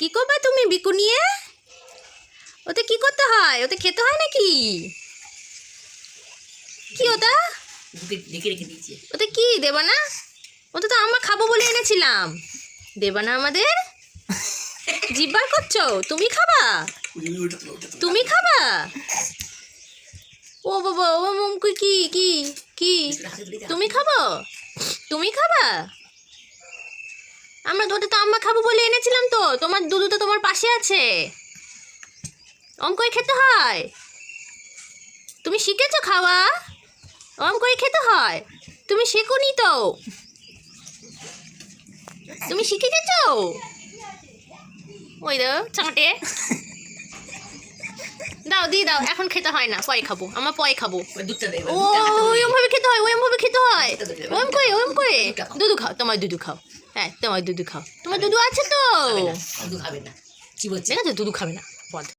কি করবে তুমি বিকু নিয়ে? ওতে কি করতে হয়? ওতে খেতে হয় নাকি? কি ওটা? ওতে কি দেবা না ওতে তো আমরা খাব বলে এনেছিলাম। দেবা না আমাদের জিব্বার করছ? তুমি খাবা? তুমি খাবা? ও বাবা ও মমকুই কি কি কি তুমি খাব? তুমি খাবা? আমরা দুধে তো আম্মা খাব বলে এনেছিলাম তো তোমার দুধু তো তোমার পাশে আছে। অঙ্কই খেতে হয়। তুমি শিখেছো খাওয়া? অঙ্কই খেতে হয়। তুমি শেখোনি তো। তুমি শিখে গেছো ওই দাও চাটে দাও দিয়ে দাও এখন খেতে হয় না পয় খাব। আমরা পয় খাব। দুধটা দেবে ও ওইরকম ভাবে খেতে হয় ওম করে ওম করে দুধু খাও তোমার দুধু খাও। হ্যাঁ তোমার দুধু খাও। তোমার দুধু আছে তো? দুধ খাবে না। কি বলছে? না দুধু খাবে না। বল।